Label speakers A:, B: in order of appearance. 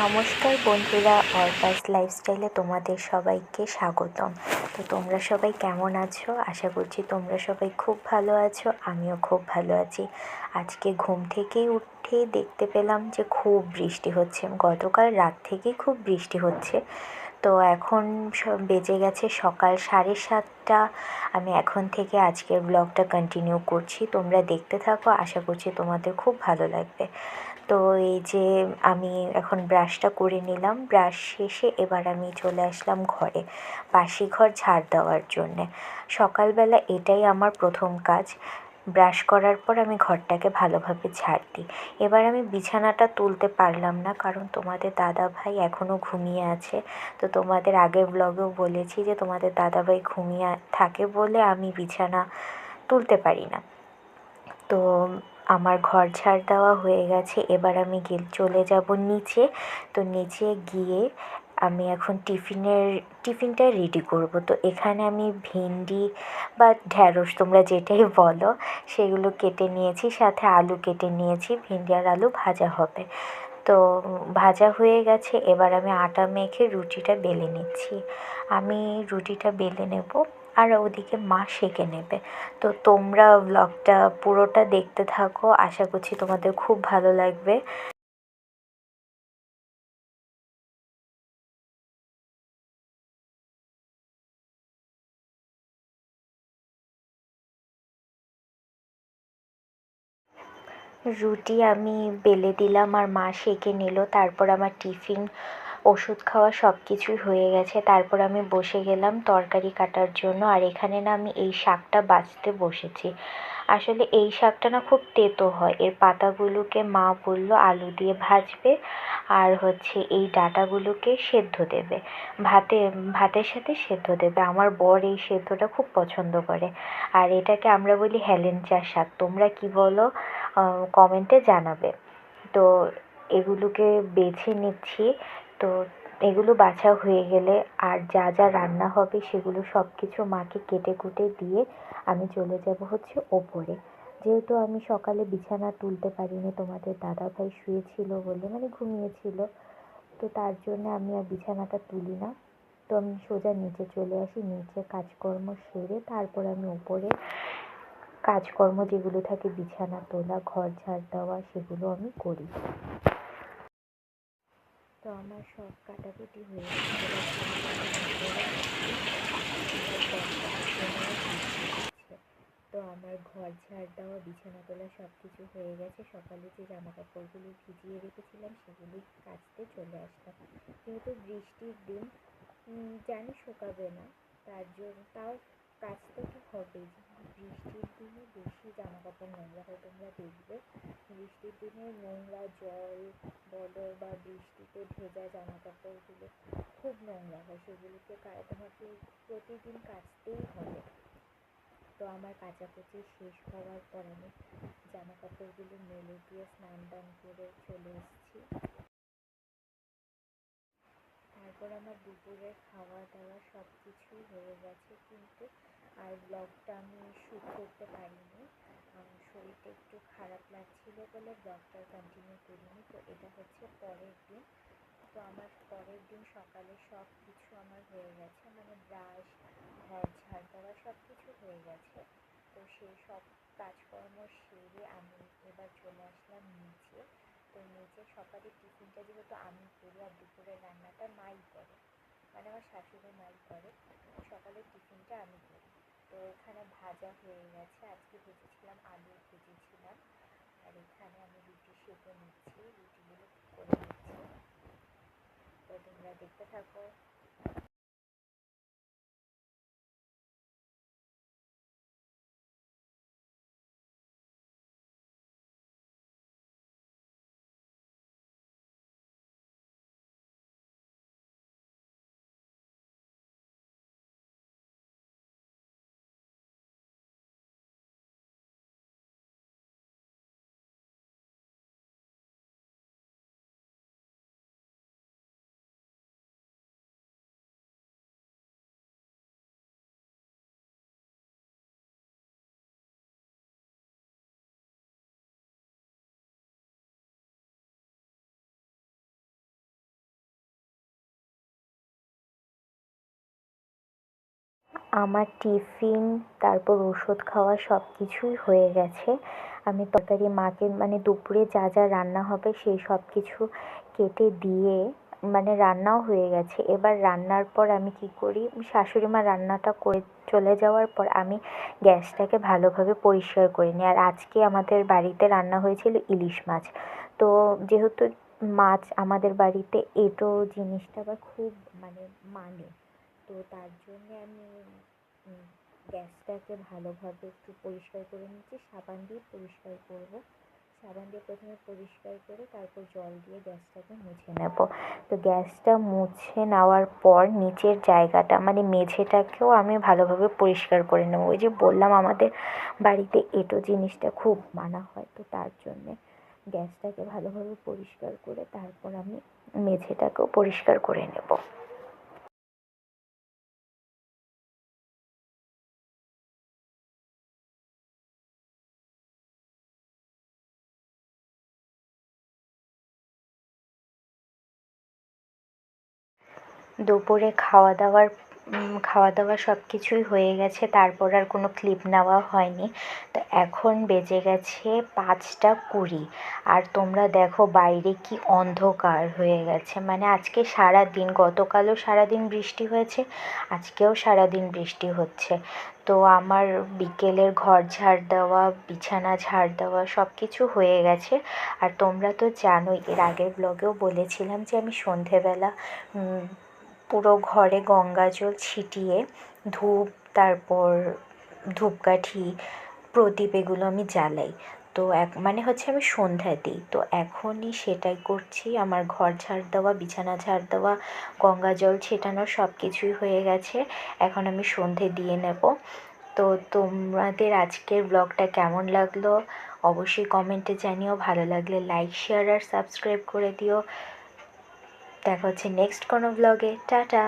A: নমস্কার বন্ধুরা অর্পাস লাইফস্টাইলে তোমাদের সবাইকে স্বাগতম। তো তোমরা সবাই কেমন আছো? আশা করছি তোমরা সবাই খুব ভালো আছো, আমিও খুব ভালো আছি। আজকে ঘুম থেকেই উঠে দেখতে পেলাম যে খুব বৃষ্টি হচ্ছে। গতকাল রাত থেকেই খুব বৃষ্টি হচ্ছে। তো এখন বেজে গেছে সকাল সাড়ে সাতটা। আমি এখন থেকে আজকের ব্লগটা কন্টিনিউ করছি। তোমরা দেখতে থাকো, আশা করছি তোমাদের খুব ভালো লাগবে। তো এই যে আমি এখন ব্রাশটা করে নিলাম। ব্রাশ শেষে এবার আমি চলে আসলাম ঘরে বাসি ঘর ঝাড় দেওয়ার জন্যে। সকালবেলা এটাই আমার প্রথম কাজ। ব্রাশ করার পর আমি ঘরটাকে ভালোভাবে ঝাড় দিই। এবার আমি বিছানাটা তুলতে পারলাম না, কারণ তোমাদের দাদাভাই এখনও ঘুমিয়ে আছে। তো তোমাদের আগের ব্লগেও বলেছি যে তোমাদের দাদাভাই ঘুমিয়ে থাকে বলে আমি বিছানা তুলতে পারি না। তো আমার ঘর ঝাড় দেওয়া হয়ে গেছে, এবার আমি গেল চলে যাব নিচে। তো নিচে গিয়ে আমি এখন টিফিনের, টিফিনটা রেডি করব। তো এখানে আমি ভেন্ডি বা ঢ্যাঁড়স তোমরা যেটাই বলো, সেগুলো কেটে নিয়েছি, সাথে আলু কেটে নিয়েছি, ভেন্ডি আর আলু ভাজা হবে। তো ভাজা হয়ে গেছে, এবার আমি আটা মেখে রুটিটা বেলে নিচ্ছি। আমি রুটিটা বেলে নেব। আর ওদিকে মা সেঁকে নেবে। তো তোমরা ব্লগটা পুরোটা দেখতে থাকো। আশা করছি তোমাদের খুব ভালো লাগবে। রুটি আমি বেলে দিলাম আর মা সেঁকে নিল। তারপর আমার টিফিন ওষুধ খাওয়া সব কিছুই হয়ে গেছে। তারপর আমি বসে গেলাম তরকারি কাটার জন্য আর এখানে না আমি এই শাকটা বাছতে বসেছি। আসলে এই শাকটা না খুব তেতো হয়। এর পাতাগুলোকে মা বলল আলু দিয়ে ভাজবে আর হচ্ছে এই ডাঁটাগুলোকে সেদ্ধ দেবে। ভাতে, ভাতের সাথে সেদ্ধ দেবে। আমার বর এই সেদ্ধটা খুব পছন্দ করে। আর এটাকে আমরা বলি হেলেঞ্চা শাক। তোমরা কি বলো কমেন্টে জানাবে। তো এগুলোকে বেছে নিচ্ছি। তো এগুলো বাছা হয়ে গেলে আর যা যা রান্না হবে সেগুলো সব কিছু মাকে কেটে কুটে দিয়ে আমি চলে যাব হচ্ছে ওপরে। যেহেতু আমি সকালে বিছানা তুলতে পারিনি, তোমাদের দাদাভাই শুয়েছিল বলে মানে ঘুমিয়েছিল, তো তার জন্য আমি আর বিছানাটা তুলি না। তো আমি সোজা নিচে চলে আসি, নিচে কাজকর্ম সেরে তারপর আমি উপরে কাজকর্ম যেগুলো থাকে বিছানা তোলা, ঘর ঝাড় দেওয়া, সেগুলো আমি করি। তো আমার সব কাটাকুটি হয়ে গেছে। তো আমার ঘর ঝাড় দেওয়া বিছানা তোলা সব কিছু হয়ে গেছে। সকালে যে জামা কাপড়গুলো ভিজিয়ে রেখেছিলাম, সেগুলি কাচতে চলে আসলাম। যেহেতু বৃষ্টির দিন জানি শুকাবে না। তার জন্য, তাও কাচতে তো হবেই বৃষ্টির দিনে বেশি জামা কাপড় নোংরা হয়, তোমরা দেখবে। বৃষ্টির দিনে নোংরা জল বলো বা বৃষ্টিতে ভেজা জামা কাপড়গুলো খুব নোংরা হয়, সেগুলোকে তোমাকে প্রতিদিন কাচতেই হবে। তো আমার কাচাকুচি শেষ হওয়ার পর আমি জামা কাপড়গুলো মেলে দিয়ে স্নান টান করে চলে এসেছি। তারপর আমার দুপুরের খাওয়া দাওয়া সব কিছুই হয়ে গেছে, কিন্তু আর ব্লগটা আমি শ্যুট করতে পারিনি। শরীরটা একটু খারাপ লাগছিল বলে ব্লগটা কন্টিনিউ করিনি, তো এটা হচ্ছে পরের দিন। তো আমার পরের দিন সকালে সব কিছু আমার হয়ে গেছে মানে ব্রাশ ঘর ঝাড় দেওয়া সব কিছু হয়ে গেছে। তো সেই সব কাজকর্ম সেরে আমি এবার চলে আসলাম নিচে। তো নিচে সকালে টিফিনটা যেহেতু আমি করি আর দুপুরের রান্নাটা মাই করে মানে আমার শাশুড়ি মাই করে সকালের টিফিনটা আমি করি। তো এখানে ভাজা হয়ে গেছে। আজকে ভেজেছিলাম আলু ভেজেছিলাম আর এখানে আমি রুটি সেঁকে নিচ্ছি। রুটিগুলো করে নিচ্ছি। তো তোমরা দেখতে থাকো। আমার টিফিন, তারপর ওষুধ খাওয়া সব কিছুই হয়ে গেছে। আমি তরকারি মাকে মানে দুপুরে যা যা রান্না হবে সেই সব কিছু কেটে দিয়ে মানে রান্নাও হয়ে গেছে। এবার রান্নার পর আমি কী করি? শাশুড়ি মা রান্নাটা করে চলে যাওয়ার পর আমি গ্যাসটাকে ভালোভাবে পরিষ্কার করে নিই। আর আজকে আমাদের বাড়িতে রান্না হয়েছিল ইলিশ মাছ। তো যেহেতু মাছ আমাদের বাড়িতে, এঁটো জিনিসটা আবার খুব মানে মানে তো তার জন্যে আমি গ্যাসটাকে ভালোভাবে একটু পরিষ্কার করে নিচ্ছি। সাবান দিয়ে পরিষ্কার করব। সাবান দিয়ে প্রথমে পরিষ্কার করে তারপর জল দিয়ে গ্যাসটাকে মুছে নেব। তো গ্যাসটা মুছে নেওয়ার পর নিচের জায়গাটা মানে মেঝেটাকেও আমি ভালোভাবে পরিষ্কার করে নেব। ওই যে বললাম আমাদের বাড়িতে এঁটো জিনিসটা খুব মানা হয়, তো তার জন্যে গ্যাসটাকে ভালোভাবে পরিষ্কার করে তারপর আমি মেঝেটাকেও পরিষ্কার করে নেব। দুপুরে খাওয়া দাওয়ার খাওয়া দাওয়া সব কিছুই হয়ে গেছে, তারপর আর কোনো ক্লিপ নেওয়া হয়নি। তো এখন বেজে গেছে পাঁচটা কুড়ি। আর তোমরা দেখো বাইরে কি অন্ধকার হয়ে গেছে। মানে আজকে সারা দিন গতকালও সারাদিন বৃষ্টি হয়েছে, আজকেও সারাদিন বৃষ্টি হচ্ছে। তো আমার বিকেলের ঘর ঝাড় দেওয়া, বিছানা ঝাড় দেওয়া সব কিছু হয়ে গেছে। আর তোমরা তো জানোই, এর আগের ব্লগেও বলেছিলাম যে আমি সন্ধেবেলা পুরো ঘরে গঙ্গা জল ছিটিয়ে ধূপ, তারপর ধূপকাঠি প্রদীপ এগুলো আমি জ্বালাই। তো এক মানে হচ্ছে আমি সন্ধ্যা দিই। তো এখনই সেটাই করছি। আমার ঘর ঝাড় দেওয়া, বিছানা ঝাড় দেওয়া, গঙ্গা জল ছেটানো সব কিছুই হয়ে গেছে। এখন আমি সন্ধে দিয়ে নেব। তো তোমাদের আজকের ব্লগটা কেমন লাগল? অবশ্যই কমেন্টে জানিও। ভালো লাগলে লাইক, শেয়ার আর সাবস্ক্রাইব করে দিও। দেখা হচ্ছে নেক্সট কোনো ব্লগে টাটা!